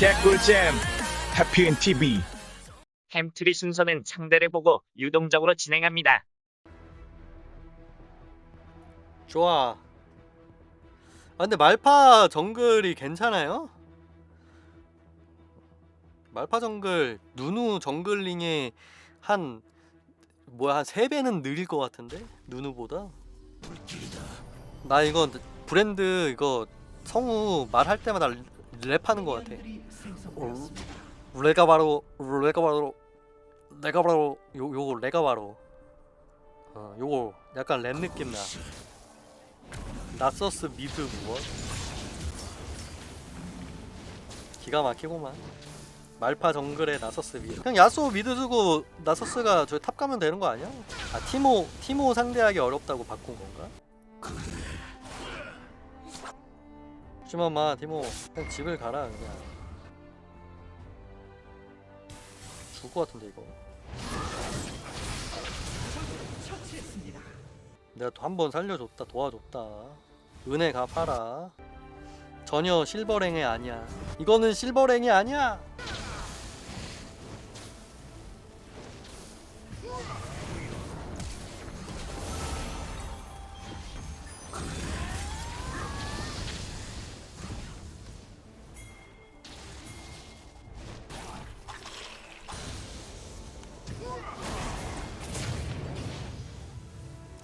개꿀잼 해피엔 TV 햄트리 순서는 상대를 보고 유동적으로 진행합니다. 좋아. 아 근데 말파 정글이 괜찮아요? 말파 정글 누누 정글링의 한 뭐야 한 3배는 느릴 것 같은데? 누누보다? 나 이거 브랜드 이거 성우 말할 때마다 랩하는 것 같아. 어, 레가 바로 레가 바로 내가 바로 요 요거 레가 바로 어 요거 약간 랩 느낌 나. 낫서스 미드 무엇? 기가 막히고만 말파 정글에 나서스 미드 그냥 야스오 미드 두고 나서스가 저 탑 가면 되는 거 아니야? 아 티모 티모 상대하기 어렵다고 바꾼 건가? 하지만 마 티모. 그냥 집을 가라 그냥. 죽을 것 같은데 이거. 내가 또 한 번 살려줬다 도와줬다. 은혜 갚아라. 전혀 실버랭이 아니야. 이거는 실버랭이 아니야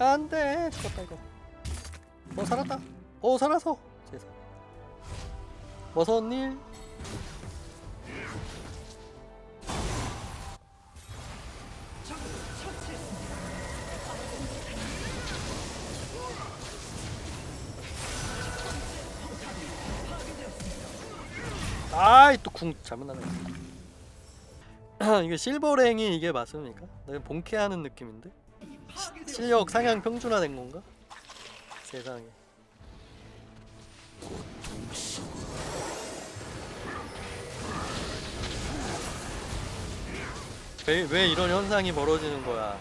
안돼. 죽었다 이거. 어 살았다. 어 살았어 세상. 어서 일. 아이 또 궁 잘못 나네. 이게 실버랭이 이게 맞습니까? 내가 본캐하는 느낌인데 시- 실력 상향 평준화된 건가? 세상에 왜, 왜 이런 현상이 벌어지는 거야?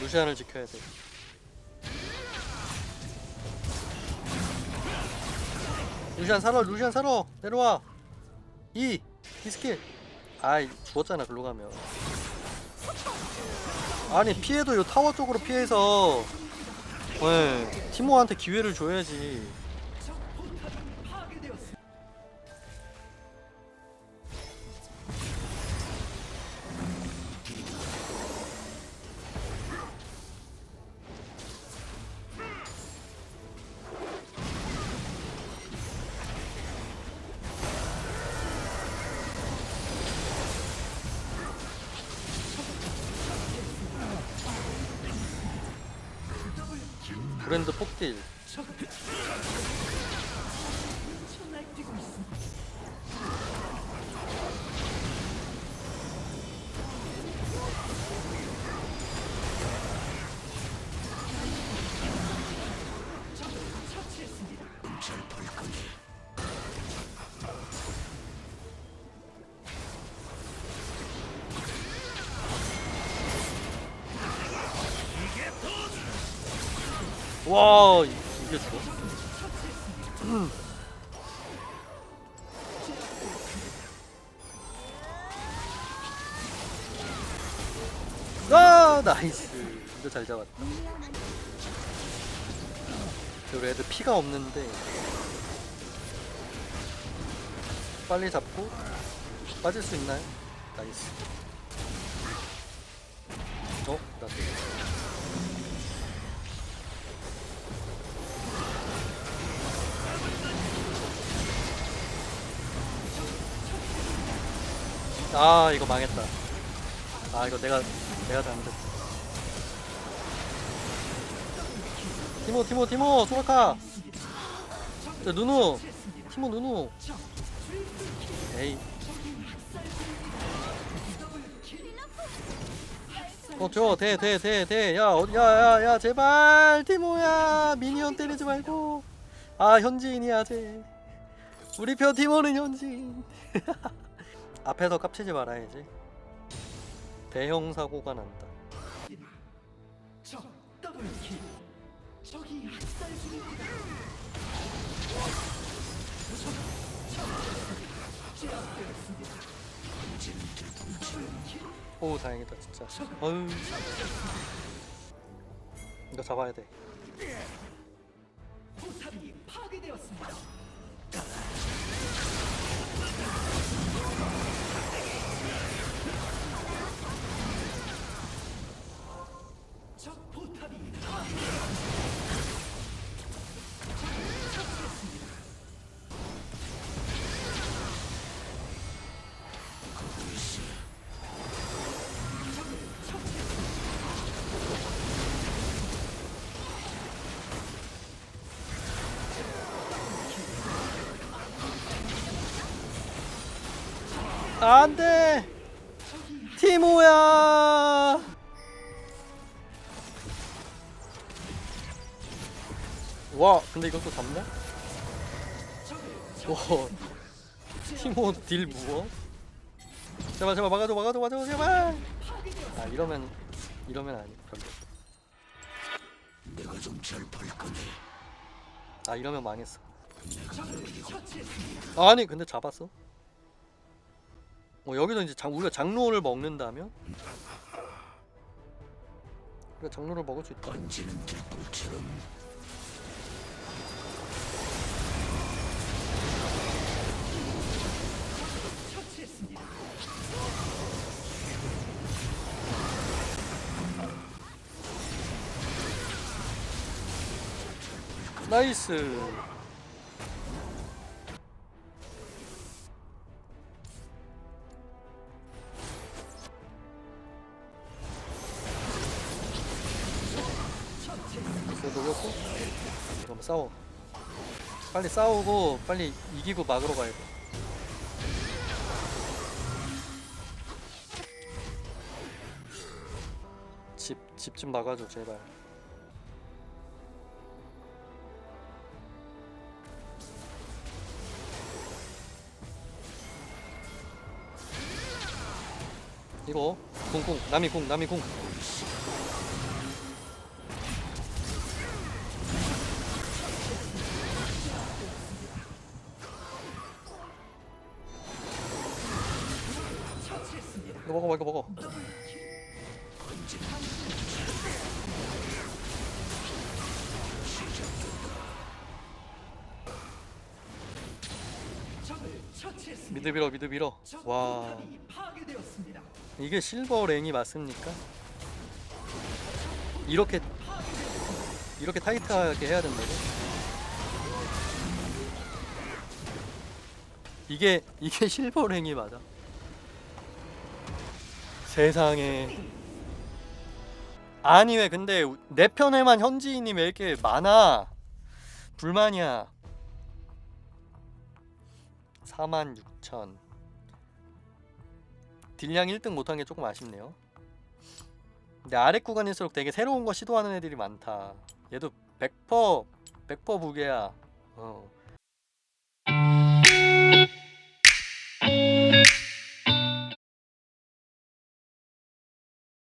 루시안을 지켜야 돼. 루시안 살아, 루시안 살아, 내려와. 이, 이 스킬. 아이 죽었잖아 글로 가면. 아니 피해도 요 타워 쪽으로 피해서 네, 티모한테 기회를 줘야지. 브랜드 폭딜. 와 이- 이게 죽어? 아 나이스 진짜 잘 잡았다 저 애들 피가 없는데 빨리 잡고 빠질 수 있나요? 나이스 어? 나 아 이거 망했다. 아 이거 내가 내가 잘못했어. 티모 티모 티모 소라카 저 누누! 티모 누누! 에이. 어저돼돼돼돼야 어디 야야 야 제발 티모야. 미니언 때리지 말고. 아 현지인이야 쟤. 우리 편 티모는 현지인 앞에서 깝치지 말아야지. 대형 사고가 난다. 적 더블킬. 적이 학살 중입니다. 오 다행이다 진짜. 어휴. 이거 잡아야 돼. 포탑이 파괴되었습니다. 안돼. 티모야. 와 근데 이것도 잡네? 와 티모 딜 무어? 제발 제발 막아줘 막아줘 막아줘 제발 아 이러면 이러면 아니 별로 내가 좀잘 볼 거네. 아 이러면 망했어. 아니 근데 잡았어 어 여기서 이제 장, 우리가 장로를 먹는다면 우리가 장로를 먹을 수 있다 번지는 들불처럼. 나이스 이거 녹였고. 그럼 싸워. 빨리 싸우고 빨리 이기고 막으러 가야 돼. 집, 집 좀 막아줘 제발. 이거 쿵쿵 남이 쿵 남이 쿵 먹어 먹어 처치했습니다. 미드 밀어 미드 밀어 적 와. 이게 실버 랭이 맞습니까? 이렇게 이렇게 타이트하게 해야 된다고? 이게 이게 실버 랭이 맞아? 세상에 아니 왜 근데 내 편에만 현지인이 왜 이렇게 많아? 불만이야. 46,000 딜량 1등 못한 게 조금 아쉽네요. 근데 아래 구간일수록 되게 새로운 거 시도하는 애들이 많다. 얘도 100% 100% 부계야. 어.